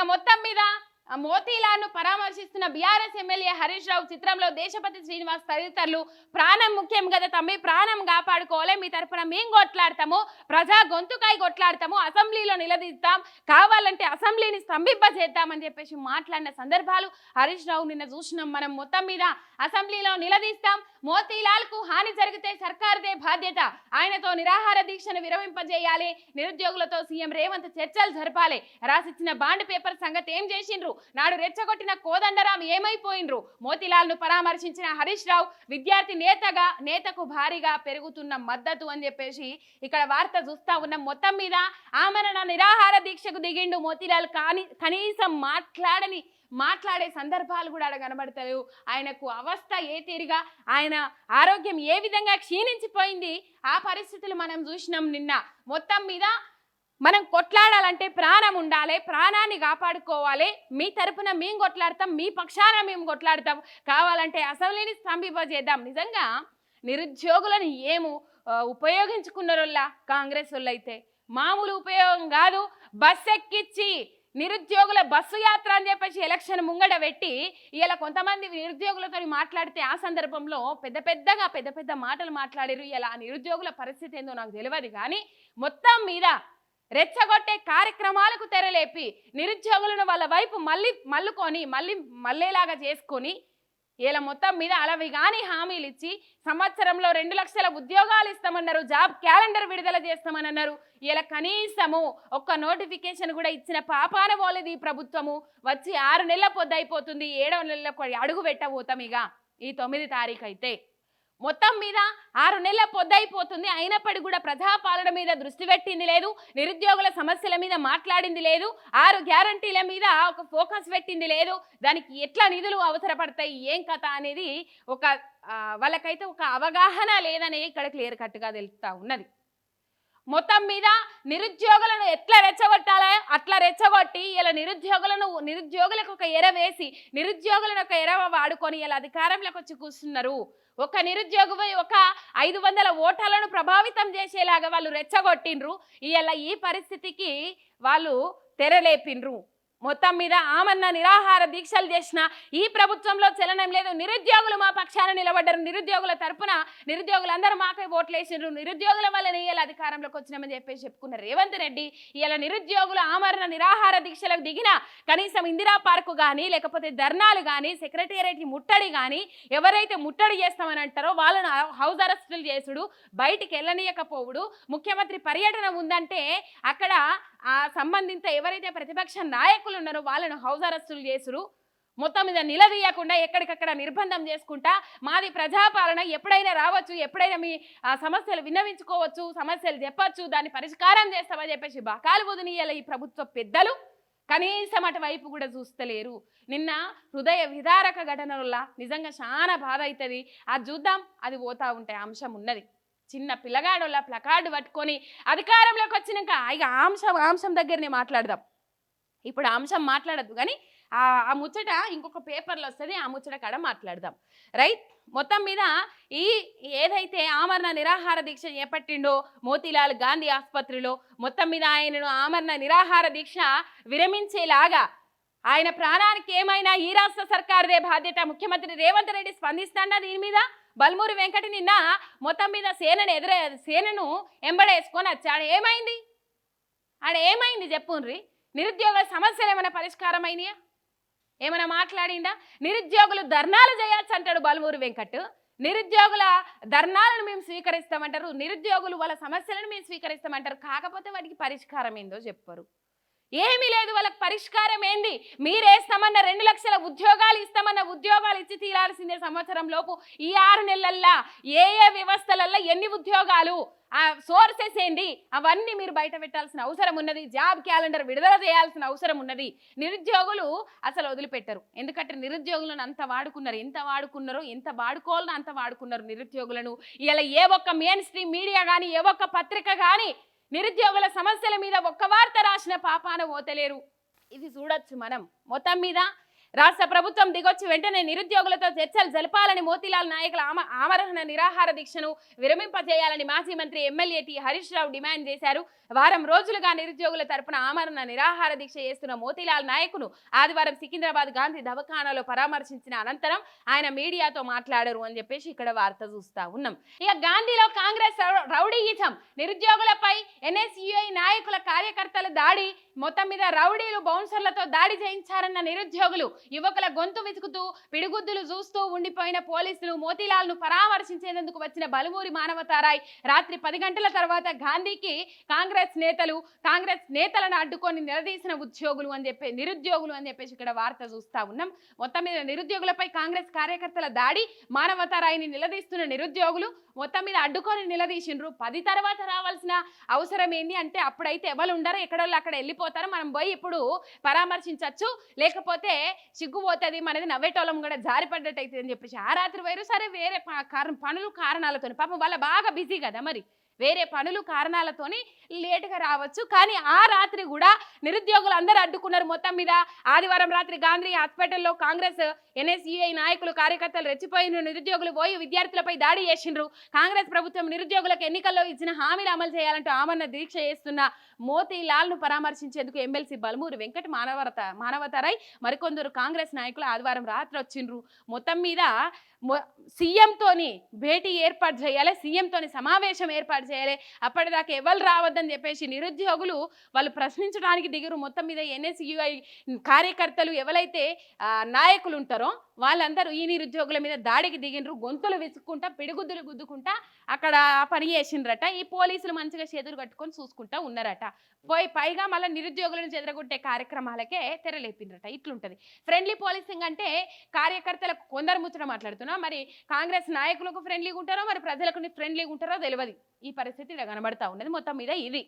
ఇక మొత్తం మీద ఆ మోతీలాల్ను పరామర్శిస్తున్న బీఆర్ఎస్ ఎమ్మెల్యే హరీష్ రావు చిత్రంలో దేశపతి శ్రీనివాస్ తదితరులు ప్రాణం ముఖ్యం కదా తమ్మి ప్రాణం కాపాడుకోవాలి మీ తరపున మేం కొట్లాడతాము ప్రజా గొంతుకాయ కొట్లాడతాము అసెంబ్లీలో నిలదీస్తాం కావాలంటే అసెంబ్లీని స్తంభింపజేద్దామని చెప్పేసి మాట్లాడిన సందర్భాలు హరీష్ రావు నిన్న చూసినాం. మనం మొత్తం మీద అసెంబ్లీలో నిలదీస్తాం. మోతీలాల్కు హాని జరిగితే సర్కారుదే బాధ్యత. ఆయనతో నిరాహార దీక్షను విరమింపజేయాలి. నిరుద్యోగులతో సీఎం రేవంత్ చర్చలు జరపాలి. రాసిచ్చిన బాండ్ పేపర్ సంగతి ఏం చేసిండ్రు? నాడు రెచ్చగొట్టిన కోదండరాం ఏమైపోయిండ్రు? మోతిలాల్ను పరామర్శించిన హరీష్ రావు విద్యార్థి నేతగా నేతకు భారీగా పెరుగుతున్న మద్దతు అని చెప్పేసి ఇక్కడ వార్త చూస్తా ఉన్నాం. మొత్తం మీద ఆమరణ నిరాహార దీక్షకు దిగిండు మోతిలాల్. కానీ కనీసం మాట్లాడని మాట్లాడే సందర్భాలు కూడా ఆడ కనబడతలేవు. ఆయనకు అవస్థ ఏ తీరుగా ఆయన ఆరోగ్యం ఏ విధంగా క్షీణించిపోయింది? ఆ పరిస్థితులు మనం చూసినాం నిన్న. మొత్తం మీద మనం కొట్లాడాలంటే ప్రాణం ఉండాలి ప్రాణాన్ని కాపాడుకోవాలి. మీ తరపున మేము కొట్లాడతాం మీ పక్షాన మేము కొట్లాడతాం. కావాలంటే అసెంబ్లీని స్తంభింపజేద్దాం. నిజంగా నిరుద్యోగులను ఏము ఆ, ఉపయోగించుకున్నారోళ్ళ కాంగ్రెస్ వాళ్ళు అయితే మామూలు ఉపయోగం కాదు. బస్ ఎక్కిచ్చి నిరుద్యోగుల బస్సు యాత్ర అని చెప్పేసి ఎలక్షన్ ముంగడ పెట్టి ఇలా కొంతమంది నిరుద్యోగులతో మాట్లాడితే ఆ సందర్భంలో పెద్ద పెద్దగా పెద్ద పెద్ద మాటలు మాట్లాడారు ఇలా నిరుద్యోగుల పరిస్థితి ఏందో నాకు తెలియదు కానీ మొత్తం మీద రెచ్చగొట్టే కార్యక్రమాలకు తెరలేపి నిరుద్యోగులను వాళ్ళ వైపు మళ్ళీ మల్లుకొని మళ్ళీ మళ్ళేలాగా చేసుకొని ఇలా మొత్తం మీద అలవి కానీ హామీలు ఇచ్చి సంవత్సరంలో రెండు లక్షల ఉద్యోగాలు ఇస్తామన్నారు జాబ్ క్యాలెండర్ విడుదల చేస్తామని అన్నారు ఇలా కనీసము ఒక్క నోటిఫికేషన్ కూడా ఇచ్చిన పాపాన పోలేదు ఈ ప్రభుత్వము. వచ్చి ఆరు నెలల పొద్దు అయిపోతుంది ఏడవ నెలలకు అడుగు పెట్టబోతాం ఇక ఈ తొమ్మిది తారీఖు అయితే. మొత్తం మీద ఆరు నెలల పొద్దైపోతుంది అయినప్పటికీ కూడా ప్రజాపాలన మీద దృష్టి పెట్టింది లేదు. నిరుద్యోగుల సమస్యల మీద మాట్లాడింది లేదు. ఆరు గ్యారంటీల మీద ఒక ఫోకస్ పెట్టింది లేదు. దానికి ఎట్లా నిధులు అవసరపడతాయి? ఏం కథ అనేది ఒక వాళ్ళకైతే ఒక అవగాహన లేదనే ఇక్కడ క్లియర్ కట్గా తెలుస్తూ ఉన్నది. మొత్తం మీద నిరుద్యోగులను ఎట్లా రెచ్చగొట్టాలో? అట్లా రెచ్చగొట్టి ఇలా నిరుద్యోగులను నిరుద్యోగులకు ఒక ఎర వేసి నిరుద్యోగులను ఒక ఎరవ వాడుకొని ఇలా అధికారంలోకి వచ్చి కూర్చున్నారు. ఒక నిరుద్యోగి ఒక ఐదు వందల ఓటర్లను ప్రభావితం చేసేలాగా వాళ్ళు రెచ్చగొట్టిండ్రు. ఇలా ఈ పరిస్థితికి వాళ్ళు తెరలేపిండ్రు. మొత్తం మీద ఆమన్న నిరాహార దీక్షలు చేసిన ఈ ప్రభుత్వంలో చలనం లేదు. నిరుద్యోగులు మా పక్షాన నిలబడ్డారు. నిరుద్యోగుల తరపున నిరుద్యోగులందరూ మాకే ఓట్లేసిండ్రు. నిరుద్యోగుల వల్ల ఇవాళ అధికారంలోకి వచ్చినామని చెప్పేసి చెప్పుకున్న రేవంత్ రెడ్డి ఇవాళ నిరుద్యోగులు ఆమరణ నిరాహార దీక్షలకు దిగిన కనీసం ఇందిరా పార్కు కానీ లేకపోతే ధర్నాలు కానీ సెక్రటేరియట్ ముట్టడి కానీ ఎవరైతే ముట్టడి చేస్తామని అంటారో వాళ్ళను హౌస్ అరెస్టులు చేసుడు బయటికి వెళ్ళనీయకపోవుడు. ముఖ్యమంత్రి పర్యటన ఉందంటే అక్కడ ఆ సంబంధిత ఎవరైతే ప్రతిపక్ష నాయకులు ఉన్నారో వాళ్ళను హౌస్ అరెస్టులు చేసురు మొత్తం మీద నిలదీయకుండా ఎక్కడికక్కడ నిర్బంధం చేసుకుంటా మాది ప్రజాపాలన ఎప్పుడైనా రావచ్చు ఎప్పుడైనా మీ ఆ, సమస్యలు విన్నవించుకోవచ్చు సమస్యలు చెప్పచ్చు దాన్ని పరిష్కారం చేస్తామని చెప్పేసి బకాలు వదినీయాల ఈ ప్రభుత్వ పెద్దలు. కనీసం అటువైపు కూడా చూస్తలేరు. నిన్న హృదయ విదారక ఘటనల నిజంగా చాలా బాధ అవుతుంది అది చూద్దాం అది పోతా ఉంటే అంశం ఉన్నది. చిన్న పిల్లగాడోళ్ళ ప్లకార్డు పట్టుకొని అధికారంలోకి వచ్చినాక ఇక అంశం అంశం దగ్గరనే మాట్లాడదాం. ఇప్పుడు అంశం మాట్లాడద్దు కానీ ఆ ఆ ముచ్చట ఇంకొక పేపర్లో వస్తుంది ఆ ముచ్చట కాడ మాట్లాడదాం. రైట్? మొత్తం మీద ఈ ఏదైతే ఆమరణ నిరాహార దీక్ష చేపట్టిండో మోతీలాల్ గాంధీ ఆసుపత్రిలో మొత్తం మీద ఆయనను ఆమరణ నిరాహార దీక్ష విరమించేలాగా ఆయన ప్రాణానికి ఏమైనా ఈ రాష్ట్ర సర్కారుదే బాధ్యత? ముఖ్యమంత్రి రేవంత్ రెడ్డి స్పందిస్తాడా దీని మీద? బల్మూరి వెంకట నిన్న మొత్తం మీద సేనను ఎదురే సేనను ఎంబడేసుకొని వచ్చాడు. ఏమైంది? ఆడ ఏమైంది చెప్పుండ్రి? నిరుద్యోగుల సమస్యలు ఏమైనా పరిష్కారం అయినాయా? ఏమైనా మాట్లాడిందా? నిరుద్యోగులు ధర్నాలు చేయొచ్చు అంటాడు బలమూరి వెంకట్. నిరుద్యోగుల ధర్నాలను మేము స్వీకరిస్తామంటారు. నిరుద్యోగులు వాళ్ళ సమస్యలను మేము స్వీకరిస్తామంటారు. కాకపోతే వాటికి పరిష్కారం ఏందో చెప్పరు. ఏమీ లేదు వాళ్ళకి పరిష్కారం ఏంది? మీరేస్తామన్న రెండు లక్షల ఉద్యోగాలు ఇస్తామన్న ఉద్యోగాలు ఇచ్చి తీరాల్సిందే సంవత్సరం లోపు. ఈ ఆరు నెలల్లో ఏ ఏ వ్యవస్థలల్లో ఎన్ని ఉద్యోగాలు ఆ సోర్సెస్ ఏంటి అవన్నీ మీరు బయట పెట్టాల్సిన అవసరం ఉన్నది. జాబ్ క్యాలెండర్ విడుదల చేయాల్సిన అవసరం ఉన్నది. నిరుద్యోగులు అసలు వదిలిపెట్టరు. ఎందుకంటే నిరుద్యోగులను అంత వాడుకున్నారు. ఎంత వాడుకున్నారో ఎంత వాడుకోవాలనో అంత వాడుకున్నారు నిరుద్యోగులను. ఇలా ఏ ఒక్క మెయిన్ స్ట్రీమ్ మీడియా కానీ ఏ ఒక్క పత్రిక కానీ నిరుద్యోగుల సమస్యల మీద ఒక్క వార్త రాసిన పాపాన ఓతలేరు. ఇది చూడొచ్చు మనం. మొత్తం మీద రాష్ట్ర ప్రభుత్వం దిగొచ్చి వెంటనే నిరుద్యోగులతో చర్చలు జరపాలని మోతీలాల్ నాయకుల ఆమరణ నిరాహార దీక్షను విరమింపజేయాలని మాజీ మంత్రి MLA T Harish Rao demand చేశారు. వారం రోజులుగా నిరుద్యోగుల తరపున ఆమరణ నిరాహార దీక్ష చేస్తున్న మోతీలాల్ నాయకును ఆదివారం సికింద్రాబాద్ గాంధీ దవాఖానాలో పరామర్శించిన అనంతరం ఆయన మీడియాతో మాట్లాడారు అని చెప్పేసి ఇక్కడ వార్త చూస్తా ఉన్నాం. ఇక గాంధీలో కాంగ్రెస్ రౌ- రౌడీయిజం. నిరుద్యోగులపై ఎన్ఎస్యుఐ నాయకుల కార్యకర్తల దాడి మొత్తం మీద రౌడీలు బౌన్సర్లతో దాడి చేయించారన్న నిరుద్యోగులు యువకుల గొంతు విసుకుతూ పిడిగుద్దులు చూస్తూ ఉండిపోయిన పోలీసులు మోతీలాల్ను పరామర్శించేందుకు వచ్చిన బలుమూరి మానవతారాయ్ రాత్రి పది గంటల తర్వాత గాంధీకి కాంగ్రెస్ నేతలు కాంగ్రెస్ నేతలను అడ్డుకొని నిలదీసిన ఉద్యోగులు అని చెప్పి నిరుద్యోగులు అని చెప్పేసి ఇక్కడ వార్త చూస్తా ఉన్నాం. మొత్తం మీద నిరుద్యోగులపై కాంగ్రెస్ కార్యకర్తల దాడి మానవతారాయిని నిలదీస్తున్న నిరుద్యోగులు మొత్తం మీద అడ్డుకొని నిలదీసిండ్రు. పది తర్వాత రావాల్సిన అవసరం ఏంది అంటే అప్పుడైతే ఎవరు ఉండరు ఎక్కడోళ్ళు అక్కడ వెళ్ళిపోతారు. మనం పోయి ఇప్పుడు పరామర్శించవచ్చు లేకపోతే సిగ్గుపోతుంది మనది నవ్వేటోళ్ళం కూడా జారిపడ్డట్టు అవుతుంది అని చెప్పేసి ఆ రాత్రి వైరు సరే వేరే ప- కారణం పనులు కారణాలతో పాపం వాళ్ళ బాగా బిజీ కదా మరి. వేరే పనులు కారణాలతోని లేటుగా రావచ్చు. కానీ ఆ రాత్రి కూడా నిరుద్యోగులు అందరూ అడ్డుకున్నారు మొత్తం మీద. ఆదివారం రాత్రి గాంధీ హాస్పిటల్లో కాంగ్రెస్ ఎన్ఎస్యుఐ నాయకులు కార్యకర్తలు రెచ్చిపోయిన నిరుద్యోగులు పోయి విద్యార్థులపై దాడి చేసిండ్రు. కాంగ్రెస్ ప్రభుత్వం నిరుద్యోగులకు ఎన్నికల్లో ఇచ్చిన హామీలు అమలు చేయాలంటూ ఆమరణ దీక్ష చేస్తున్న మోతీలాల్ను పరామర్శించేందుకు ఎమ్మెల్సీ బలమూరు వెంకట మానవత మానవతరై మరికొందరు కాంగ్రెస్ నాయకులు ఆదివారం రాత్రి వచ్చిండ్రు. మొత్తం మీద మొ- భేటీ ఏర్పాటు చేయాలి సీఎంతోని సమావేశం ఏర్పాటు చేయాలి. అప్పటిదాకా ఎవరు రావద్దని చెప్పేసి నిరుద్యోగులు వాళ్ళు ప్రశ్నించడానికి దిగురు. మొత్తం మీద ఎన్ఎస్యుఐ కార్యకర్తలు ఎవరైతే నాయకులు ఉంటారో వాళ్ళందరూ ఈ నిరుద్యోగుల మీద దాడికి దిగినరు. గొంతులు విసుక్కుంటా పిడుగుద్దులు గుద్దుకుంటా అక్కడ పని చేసిండ్రట. ఈ పోలీసులు మంచిగా చేతులు కట్టుకొని చూసుకుంటా ఉన్నారట. పోయి పైగా మళ్ళీ నిరుద్యోగులను చెదరగొట్టే కార్యక్రమాలకే తెరలేపిండ్రట ఇట్లుంటది. ఫ్రెండ్లీ పోలీసింగ్ అంటే కార్యకర్తలకు కొందరు ముచ్చట మాట్లాడుతున్నారు. మాట్లాడుతున్నా మరి కాంగ్రెస్ నాయకులకు ఫ్రెండ్లీగా ఉంటారో మరి ప్రజలకు ఫ్రెండ్లీగా ఉంటారో తెలియదు ఈ పరిస్థితి ఇక్కడ కనబడతా ఉన్నది. మొత్తం మీద ఇది.